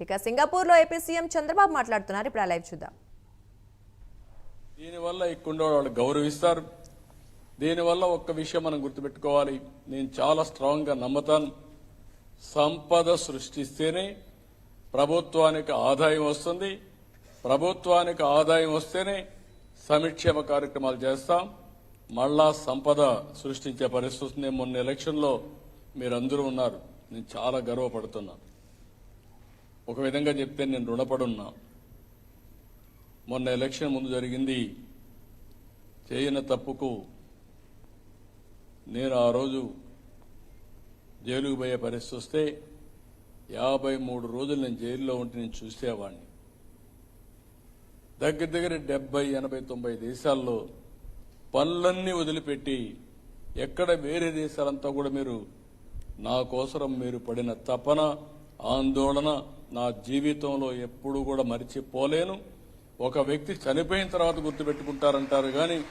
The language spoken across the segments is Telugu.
ఇక సింగపూర్లో ఏపీ సీఎం చంద్రబాబు మాట్లాడుతున్నారు. ఇప్పుడు లైవ్ చూద్దాం. దీనివల్ల ఇక్కడ వాళ్ళు గౌరవిస్తారు. దీనివల్ల ఒక్క విషయం మనం గుర్తుపెట్టుకోవాలి. నేను చాలా స్ట్రాంగ్గా నమ్ముతాను. సంపద సృష్టిస్తేనే ప్రభుత్వానికి ఆదాయం వస్తుంది. ప్రభుత్వానికి ఆదాయం వస్తేనే సంక్షేమ కార్యక్రమాలు చేస్తాం. మళ్ళా సంపద సృష్టించే పరిస్థితి మొన్న ఎలక్షన్లో మీరందరూ ఉన్నారు. నేను చాలా గర్వపడుతున్నాను. ఒక విధంగా చెప్తే నేను రుణపడున్నా. మొన్న ఎలక్షన్ ముందు జరిగింది. చేయని తప్పుకు నేను ఆ రోజు జైలుకు పోయే పరిస్థితి వస్తే యాభై మూడు రోజులు నేను జైల్లో ఉంటే నేను చూసేవాడిని దగ్గర దగ్గర డెబ్బై ఎనభై తొంభై దేశాల్లో పనులన్నీ వదిలిపెట్టి ఎక్కడ వేరే దేశాలంతా కూడా మీరు నా కోసరం మీరు పడిన తపన ఆందోళన నా జీవితంలో ఎప్పుడు కూడా మరిచిపోలేను. ఒక వ్యక్తి చనిపోయిన తర్వాత గుర్తుపెట్టుకుంటారంటారు కానీ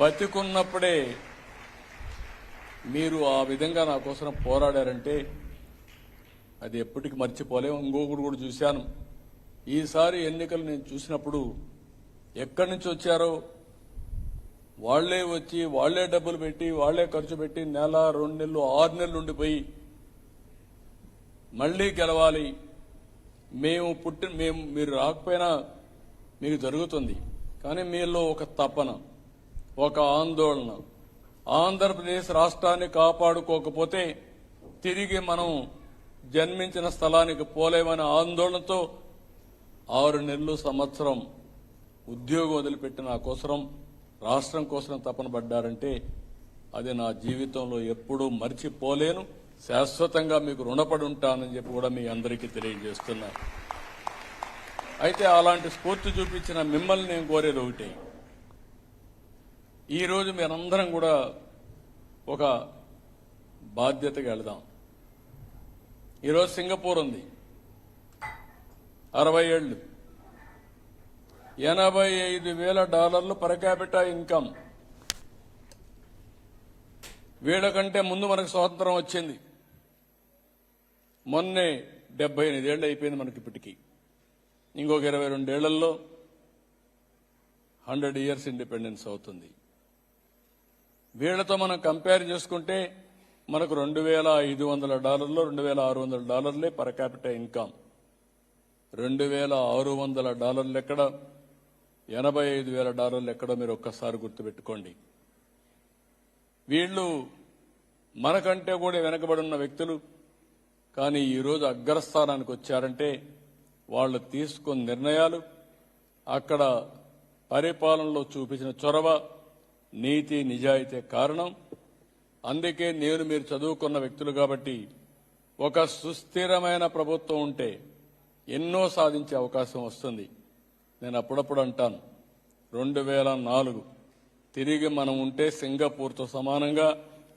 బతికున్నప్పుడే మీరు ఆ విధంగా నా కోసం పోరాడారంటే అది ఎప్పటికి మర్చిపోలేము. ఇంకొకటి కూడా చూశాను. ఈసారి ఎన్నికలు నేను చూసినప్పుడు ఎక్కడి నుంచి వచ్చారో వాళ్ళే వచ్చి వాళ్ళే డబ్బులు పెట్టి వాళ్ళే ఖర్చు పెట్టి నెల రెండు నెలలు ఆరు నెలలు ఉండిపోయి మళ్ళీ గెలవాలి. మేము పుట్టిన మేము మీరు రాకపోయినా మీకు జరుగుతుంది. కానీ మీలో ఒక తపన ఒక ఆందోళన. ఆంధ్రప్రదేశ్ రాష్ట్రాన్ని కాపాడుకోకపోతే తిరిగి మనం జన్మించిన స్థలానికి పోలేమనే ఆందోళనతో ఆరు నెలలు సంవత్సరం ఉద్యోగం వదిలిపెట్టి నా కోసరం రాష్ట్రం కోసం తపన పడ్డారంటే అది నా జీవితంలో ఎప్పుడూ మర్చిపోలేను. శాశ్వతంగా మీకు రుణపడి ఉంటానని చెప్పి కూడా మీ అందరికీ తెలియజేస్తున్నా. అయితే అలాంటి స్ఫూర్తి చూపించిన మిమ్మల్ని నేను కోరేది ఒకటి. ఈరోజు మీరందరం కూడా ఒక బాధ్యతగా వెళదాం. ఈరోజు సింగపూర్ ఉంది. అరవై ఏళ్ళు. ఎనభై ఐదు వేల డాలర్లు పరకాపిటా ఇన్కమ్. వీళ్ళకంటే ముందు మనకు స్వాతంత్రం వచ్చింది. మొన్నే డెబ్బై ఎనిమిదేళ్ళు అయిపోయింది మనకి ఇప్పటికి. ఇంకొక ఇరవై రెండేళ్ళలో హండ్రెడ్ ఇయర్స్ ఇండిపెండెన్స్ అవుతుంది. వీళ్ళతో మనం కంపేర్ చేసుకుంటే మనకు రెండు వేల ఐదు వందల డాలర్లు రెండు వేల ఆరు వందల డాలర్లే పర్ క్యాపిటల్ ఇన్కమ్. రెండు వేల ఆరు వందల డాలర్లు ఎక్కడ? ఎనభై ఐదు వేల డాలర్లు ఎక్కడో మీరు ఒక్కసారి గుర్తుపెట్టుకోండి. వీళ్ళు మనకంటే కూడా వెనకబడి ఉన్న వ్యక్తులు కానీ ఈరోజు అగ్రస్థానానికి వచ్చారంటే వాళ్ళు తీసుకున్న నిర్ణయాలు అక్కడ పరిపాలనలో చూపించిన చొరవ నీతి నిజాయితీ కారణం. అందుకే నేను మీరు చదువుకున్న వ్యక్తులు కాబట్టి ఒక సుస్థిరమైన ప్రభుత్వం ఉంటే ఎన్నో సాధించే అవకాశం వస్తుంది. నేను అప్పుడప్పుడు అంటాను రెండు వేల నాలుగు తిరిగి మనం ఉంటే సింగపూర్తో సమానంగా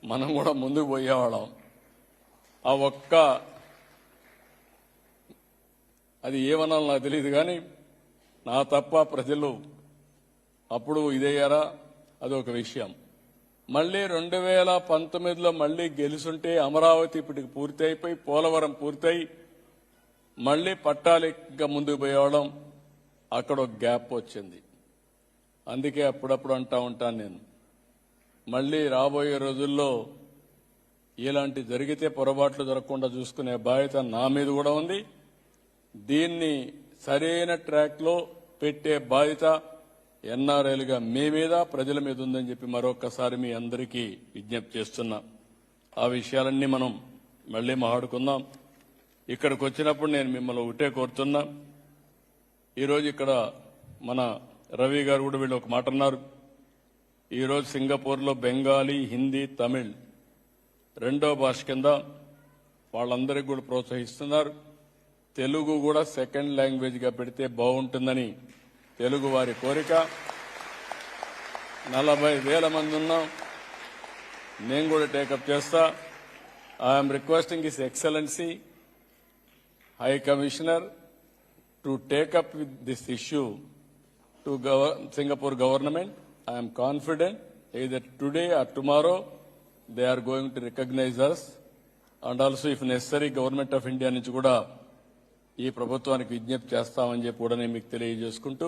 మనం కూడా ముందుకు పోయేవాళ్ళం. ఆ ఒక్క అది ఏమనాలో నాకు తెలియదు కానీ నా తప్ప ప్రజలు అప్పుడు ఇదయ్యారా అదొక విషయం. మళ్ళీ రెండు వేల పంతొమ్మిదిలో మళ్ళీ గెలుసుంటే అమరావతి ఇప్పటికి పూర్తి అయిపోయి పోలవరం పూర్తయి మళ్ళీ పట్టాలిగా ముందుకు పోయేవాళ్ళం అక్కడ ఒక గ్యాప్ వచ్చింది. అందుకే అప్పుడప్పుడు అంటా ఉంటాను నేను. మళ్ళీ రాబోయే రోజుల్లో ఇలాంటి జరిగితే పొరపాట్లు జరగకుండా చూసుకునే బాధ్యత నా మీద కూడా ఉంది. దీన్ని సరైన ట్రాక్లో పెట్టే బాధ్యత ఎన్ఆర్ఐలుగా మీ మీద ప్రజల మీద ఉందని చెప్పి మరొకసారి మీ అందరికీ విజ్ఞప్తి చేస్తున్నా. ఆ విషయాలన్నీ మనం మళ్ళీ మాట్లాడుకుందాం ఇక్కడికి వచ్చినప్పుడు నేను మిమ్మల్ని ఒకటే కోరుతున్నా. ఈరోజు ఇక్కడ మన రవి గారు కూడా వీళ్ళు ఒక మాట అన్నారు. ఈరోజు సింగపూర్లో బెంగాలీ హిందీ తమిళ్ రెండో భాష కింద వాళ్ళందరికీ కూడా ప్రోత్సహిస్తున్నారు. తెలుగు కూడా సెకండ్ లాంగ్వేజ్గా పెడితే బాగుంటుందని తెలుగు వారి కోరిక. నలభై వేల మంది ఉన్నాం. నేను కూడా టేకప్ చేస్తా. I'm requesting his excellency high commissioner to take up with this issue to Singapore government I'm confident a either today or tomorrow they are going to recognise us and also if necessary government of India నుంచి కూడా ఈ ప్రభుత్వానికి విజ్ఞప్తి చేస్తామని చెప్పి కూడా నేను మీకు తెలియజేసుకుంటూ